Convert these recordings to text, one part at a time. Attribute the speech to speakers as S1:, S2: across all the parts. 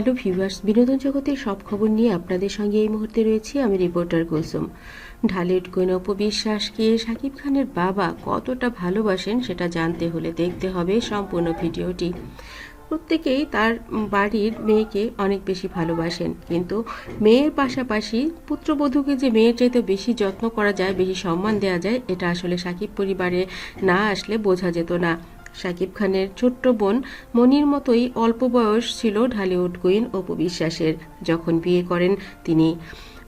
S1: Hello viewers বিনোদন জগতের সব খবর নিয়ে আপনাদের সঙ্গে এই মুহূর্তে রয়েছি আমি রিপোর্টার কুলসুম। ঢালিউড কোন অপবিশ্বাসকে শাকিব খানের বাবা কতটা ভালোবাসেন সেটা জানতে হলে দেখতে হবে সম্পূর্ণ ভিডিওটি। প্রত্যেকেই তার বাড়ির মেয়েকে অনেক বেশি ভালোবাসেন। কিন্তু মেয়ের পাশাপাশি পুত্রবধূকে যে মেয়ের চাইতে বেশি যত্ন করা যায়, বেশি সম্মান দেওয়া যায়, এটা আসলে সাকিব পরিবারে না আসলে বোঝা যেত না। শাকিব খানের ছোট্ট বোন মনির মতোই অল্প বয়স ছিল ঢালিউড কুইন অপু বিশ্বাসের। যখন বিয়ে করেন তিনি।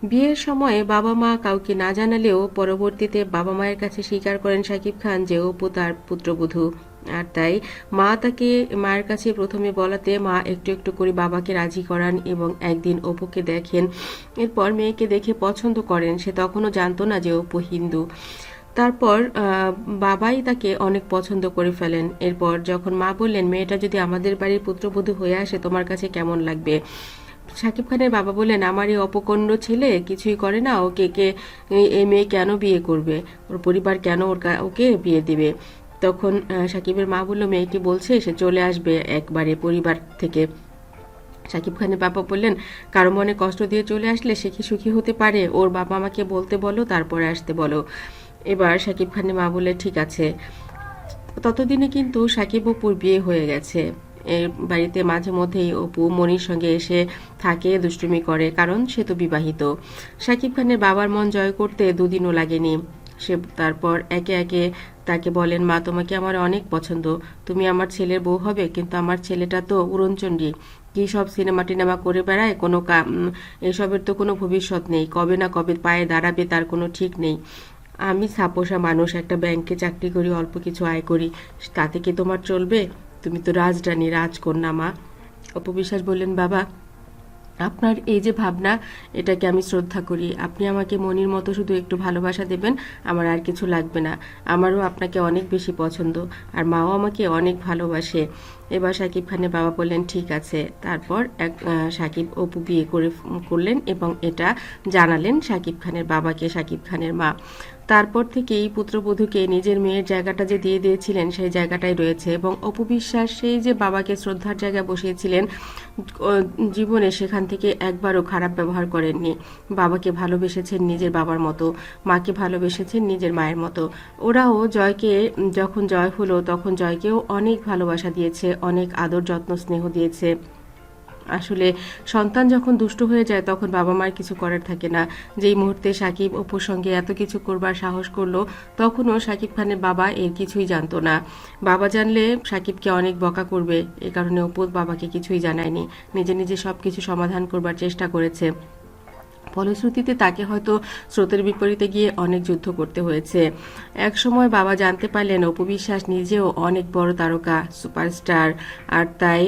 S1: বিয়ের সময়ে বাবা মা কাউকে না জানালেও পরবর্তীতে বাবা মায়ের কাছে স্বীকার করেন শাকিব খান যে অপু তার পুত্রবধূ। আর তাই মা তাকে মায়ের কাছে প্রথমে বলাতে মা একটু একটু করে বাবাকে রাজি করান এবং একদিন অপুকে দেখেন। এরপর মেয়েকে দেখে পছন্দ করেন। সে তখনও জানতো না যে অপু হিন্দু। তারপর বাবাই তাকে অনেক পছন্দ করে ফেলেন। এরপর যখন মা বললেন মেয়েটা যদি আমাদের বাড়ির পুত্রবধূ হয়ে আসে তোমার কাছে কেমন লাগবে? শাকিব খানের বাবা বললেন আমার এই অপকণ্ড ছেলে কিছুই করে না ওকে কে এই- মেয়ে কেন বিয়ে করবে? ওর পরিবার কেন ওর ওকে বিয়ে দিবে? তখন আহ, শাকিবের মা বলল মেয়েটি বলছে সে চলে আসবে একবারে পরিবার থেকে। শাকিব খানের বাবা বললেন কারও মনে কষ্ট দিয়ে চলে আসলে সে কি সুখী হতে পারে? ওর বাবা আমাকে বলতে বলো তারপরে আসতে বলো। এবার শাকিব খানের মা বলে, ঠিক আছে। ততদিনে কিন্তু সাকিব অপুর বিয়ে হয়ে গেছে। এর বাড়িতে মাঝে মধ্যেই অপু, মনির সঙ্গে এসে থাকে, দুষ্টুমি করে, কারণ সে তো বিবাহিত। সাকিব খানের বাবার মন জয় করতে দুদিনও লাগেনি। সে তারপর একে একে তাকে বলেন, মা, তোমাকে আমার অনেক পছন্দ। তুমি আমার ছেলের বউ হবে, কিন্তু আমার ছেলেটা তো উড়নচণ্ডী। কি সব সিনেমা টিনেমা করে বেড়ায়? কোনো এসবের তো কোনো ভবিষ্যৎ নেই। কবে না কবে পায়ে দাঁড়াবে, তার কোনো ঠিক নেই। আমি সাপোসা মানুষ, একটা ব্যাংকে চাকরি করি, অল্প কিছু আয় করি। তাতে কি তোমার চলবে? তুমি তো রাজরানী রাজকন্যা মা। অপবিশ্বাস বললেন, বাবা, আপনার এই যে ভাবনা, এটাকে আমি শ্রদ্ধা করি। আপনি আমাকে মনির মতো শুধু একটু ভালোবাসা দেবেন, আমার আর কিছু লাগবে না। আমারও আপনাকে অনেক বেশি পছন্দ, আর মাও আমাকে অনেক ভালোবাসে। এবার সাকিব খানের বাবা বললেন, ঠিক আছে। তারপর এক সাকিব, অপু বিয়ে করে করলেন এবং এটা জানালেন সাকিব খানের বাবাকে, সাকিব খানের মা। তারপর থেকে এই পুত্রবধূকে নিজের মেয়ের জায়গাটা যে দিয়ে দিয়েছিলেন, সেই জায়গাটাই রয়েছে এবং অপু বিশ্বাস সেই যে বাবাকে শ্রদ্ধার জায়গায় বসিয়েছিলেন জীবনে সেখান থেকে একবারও খারাপ ব্যবহার করেননি। বাবাকে ভালোবেসেছেন নিজের বাবার মতো, মাকে ভালোবেসেছেন নিজের মায়ের মতো। ওরাও জয়কে, যখন জয় হলো তখন জয়কেও অনেক ভালোবাসা দিয়েছে, অনেক আদর যত্ন স্নেহ দিয়েছে। আসলে সন্তান যখন দুষ্ট হয়ে যায়, তখন বাবা মার কিছু করার থাকে না। যেই মুহূর্তে সাকিব অপুর সঙ্গে এত কিছু করবার সাহস করল, তখনও সাকিব খানের বাবা এর কিছুই জানতো না। বাবা জানলে সাকিবকে অনেক বকা করবে, এ কারণে অপু বাবাকে কিছুই জানায়নি। নিজে নিজে সব কিছু সমাধান করবার চেষ্টা করেছে। ফলশ্রুতিতে তাকে হয়তো স্রোতের বিপরীতে গিয়ে অনেক যুদ্ধ করতে হয়েছে। এক সময় বাবা জানতে পারলেন অপবিশ্বাস নিজেও অনেক বড় তারকা, সুপারস্টার। আর তাই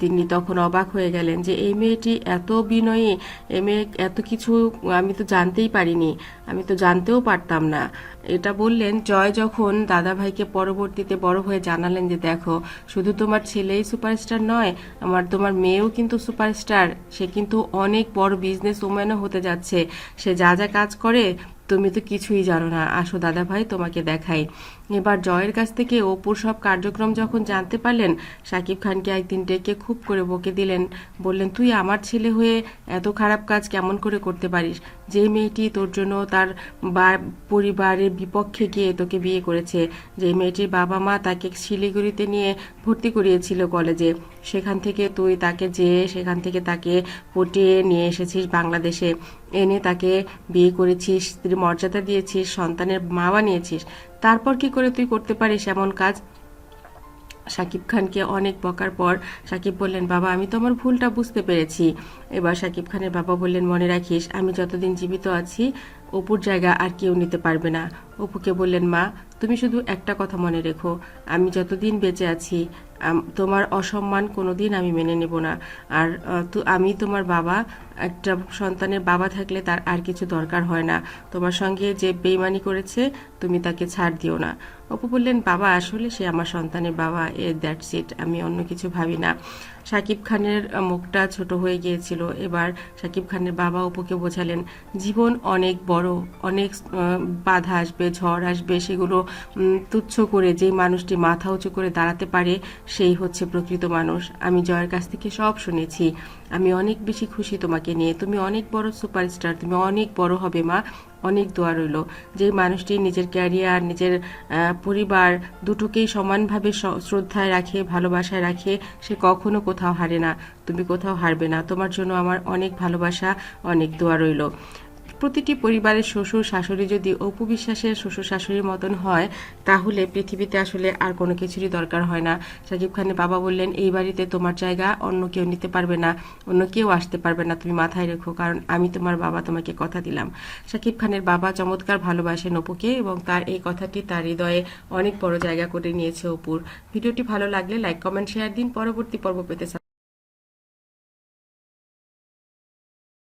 S1: তিনি তখন অবাক হয়ে গেলেন যে, এই মেয়েটি এত বিনয়ী এ মেয়ে এত কিছু আমি তো জানতেই পারিনি। আমি তো জানতেও পারতাম না। এটা বললেন, জয় যখন দাদা ভাইকে পরবর্তীতে বড় হয়ে জানালেন যে, দেখো, শুধু তোমার ছেলেই সুপারস্টার নয়, আমার তোমার মেয়েও কিন্তু সুপারস্টার। সে কিন্তু অনেক বড় বিজনেস ওম্যানও হতে যাচ্ছে। সে যা যা কাজ করে, তুমি তো কিছুই জানো না। আসো দাদা ভাই তোমাকে দেখাই। এবার জয়ের কাছ থেকে অপুর সব কার্যক্রম যখন জানতে পারলেন, সাকিব খানকে একদিন ডেকে খুব করে বকে দিলেন। বললেন, তুই আমার ছেলে হয়ে এত খারাপ কাজ কেমন করে করতে পারিস? যে মেয়েটি তোর জন্য তার পরিবারের বিপক্ষে গিয়ে তোকে বিয়ে করেছে, যে মেয়েটির বাবা মা তাকে শিলিগুড়িতে নিয়ে ভর্তি করিয়েছিল কলেজে, সেখান থেকে তুই তাকে যেয়ে সেখান থেকে তাকে পটিয়ে নিয়ে এসেছিস বাংলাদেশে। এনে তাকে বিয়ে করেছিস স্ত্রী মর্যাদা দিয়েছিস, সন্তানের মা বানিয়েছিস তারপর কি করে তুই করতে পারিস এমন কাজ? সাকিব খানকে অনেক বকার পর সাকিব বললেন, বাবা, আমি তো আমার ভুলটা বুঝতে পেরেছি। এবার সাকিব খানের বাবা বললেন, মনে রাখিস, আমি যতদিন জীবিত আছি, অপুর জায়গা আর কেউ নিতে পারবে না। অপুকে বললেন, মা, তুমি শুধু একটা কথা মনে রেখো, আমি যতদিন বেঁচে আছি তোমার অসম্মান কোনো দিন আমি মেনে নেব না। আর তো, আমি তোমার বাবা, একটা সন্তানের বাবা থাকলে তার আর কিছু দরকার হয় না। তোমার সঙ্গে যে বেইমানি করেছে, তুমি তাকে ছাড় দিও না। অপু বললেন, বাবা, আসলে সে আমার সন্তানের বাবা, এ দ্যাটস ইট আমি অন্য কিছু ভাবি না। সাকিব খানের মুখটা ছোট হয়ে গিয়েছিল। এবার সাকিব খানের বাবা অপুকে বোঝালেন, জীবন অনেক বড়, অনেক বাধা আসবে, ঝড় আসবে, সেগুলো তুচ্ছ করে যেই মানুষটি মাথা উঁচু করে দাঁড়াতে পারে, সেই হচ্ছে প্রকৃত মানুষ। আমি জয়ের কাছ থেকে সব শুনেছি। আমি অনেক বেশি খুশি তোমাকে নিয়ে। তুমি অনেক বড় সুপারস্টার, তুমি অনেক বড় হবে মা। অনেক দোয়া রইল। যে মানুষটি নিজের ক্যারিয়ার নিজের পরিবার দুটোকেই সমানভাবে শ্রদ্ধায় রাখে, ভালোবাসায় রাখে, সে কখনো কোথাও হারে না। তুমি কোথাও হারবে না। তোমার জন্য আমার অনেক ভালোবাসা, অনেক দোয়া রইল। প্রতিটি পরিবারের শ্বশুর শাশুড়ি যদি অপু বিশ্বাসের শ্বশুর শাশুড়ির মতন হয়, তাহলে পৃথিবীতে আসলে আর কোনো কিছুরই দরকার হয় না। সাকিব খানের বাবা বললেন, এই বাড়িতে তোমার জায়গা অন্য কেউ নিতে পারবে না, অন্য কেউ আসতে পারবে না, তুমি মাথায় রেখো, কারণ আমি তোমার বাবা তোমাকে কথা দিলাম। সাকিব খানের বাবা চমৎকার ভালোবাসেন অপুকে এবং তার এই কথাটি তার হৃদয়ে অনেক বড় জায়গা করে নিয়েছে অপুর। ভিডিওটি ভালো লাগলে লাইক, কমেন্ট, শেয়ার দিন। পরবর্তী পর্ব পেতে